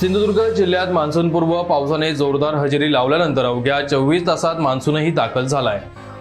सिंधुदुर्ग जिल्ह्यात मान्सूनपूर्व पावसाने जोरदार हजेरी लावल्यानंतर अवघ्या चोवीस तासात मान्सूनही दाखल झालाय.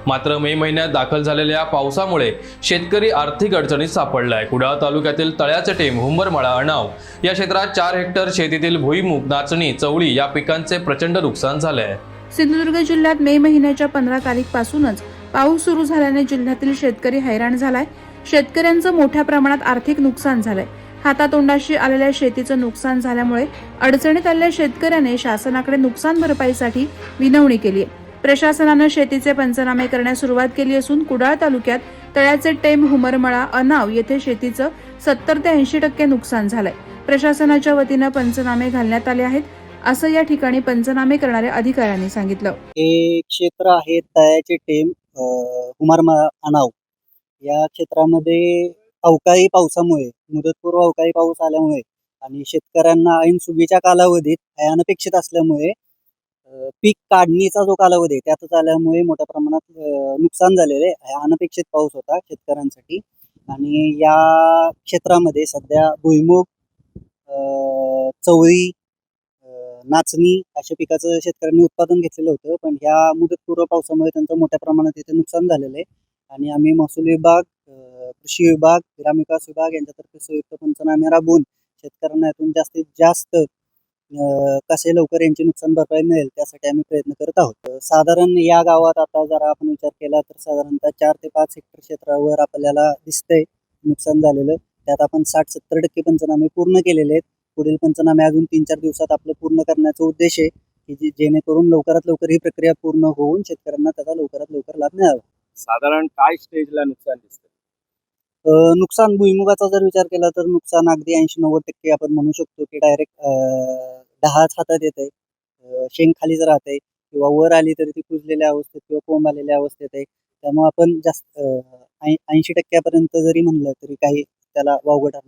मात्र मे महिन्यात दाखल झालेल्या पावसामुळे शेतकरी आर्थिक अडचणीत सापडलाय. कुडाळ तालुक्यातील तळ्याचे टेम हुंबरमाळा अणाव या क्षेत्रात चार हेक्टर शेतीतील भुईमुग नाचणी चवळी या पिकांचे प्रचंड नुकसान झाले आहे सिंधुदुर्ग जिल्ह्यात मे महिन्याच्या पंधरा तारीखपासूनच पाऊस सुरू झाल्याने जिल्ह्यातील शेतकरी हैराण झालाय. शेतकऱ्यांचं मोठ्या प्रमाणात आर्थिक नुकसान झालंय. हातातोंडाशी आलेल्या शेतीचं नुकसान झाल्यामुळे अडचणीत आलेल्या शेतकऱ्याने शासनाकडे नुकसान भरपाईसाठी विनवणी केली आहे. प्रशासनानं शेतीचे पंचनामे करण्यास सुरुवात केली असून कुडाळ तालुक्यात तळ्याचे टेम हुमरमळा अनाव येथे शेतीचं सत्तर ते ऐंशी टक्के नुकसान झालंय. प्रशासनाच्या वतीनं पंचनामे घालण्यात आले आहेत असं या ठिकाणी पंचनामे करणाऱ्या अधिकाऱ्यांनी सांगितलं. हे क्षेत्र आहे तळ्याचे टेम हुमरमळा अनाव. या क्षेत्रामध्ये अवकाळी पावसामुळे मुदतपूर्व अवकाळी पाऊस आल्यामुळे आणि शेतकऱ्यांना ऐन सुगीच्या कालावधीत हे अनपेक्षित असल्यामुळे पीक काढणीचा जो कालावधी आहे त्यातच आल्यामुळे मोठ्या प्रमाणात नुकसान झालेले आहे. अनपेक्षित पाऊस होता शेतकऱ्यांसाठी. आणि या क्षेत्रामध्ये सध्या भुईमुग चवळी नाचणी अशा पिकाचं शेतकऱ्यांनी उत्पादन घेतलेलं होतं. पण ह्या मुदतपूर्व पावसामुळे त्यांचं मोठ्या प्रमाणात इथे नुकसान झालेलं आहे. आणि आम्ही महसूल विभाग कृषी विभाग ग्रामविकास विभाग यांच्यातर्फे संयुक्त पंचनामे राबवून शेतकऱ्यांना यातून जास्तीत जास्त कसे लवकर यांची नुकसान भरपाई मिळेल त्यासाठी आम्ही प्रयत्न करत आहोत. साधारण या गावात आता जर आपण विचार केला तर साधारणतः चार ते पाच हेक्टर क्षेत्रावर आपल्याला दिसतंय नुकसान झालेलं. त्यात आपण साठ सत्तर टक्के पंचनामे पूर्ण केलेले आहेत. पुढील पंचनामे अजून तीन चार दिवसात आपलं पूर्ण करण्याचा उद्देश आहे की जे- जेणेकरून लवकरात लवकर ही प्रक्रिया पूर्ण होऊन शेतकऱ्यांना त्याचा लवकरात लवकर लाभ मिळावा. साधारण काय स्टेजला नुकसान दिसतं नुकसान भुईमुगाचा जर विचार केला तर नुकसान अगदी ऐंशी नव्वद टक्के आपण म्हणू शकतो की डायरेक्ट दहाच हातात येत आहे. शेंग खालीच राहत आहे किंवा वर आली तरी ती कुजलेल्या अवस्थेत किंवा कोंब आलेल्या अवस्थेत आहे. त्यामुळे आपण जास्त ऐंशी टक्क्यापर्यंत जरी म्हणलं तरी काही त्याला वावगं ठरणार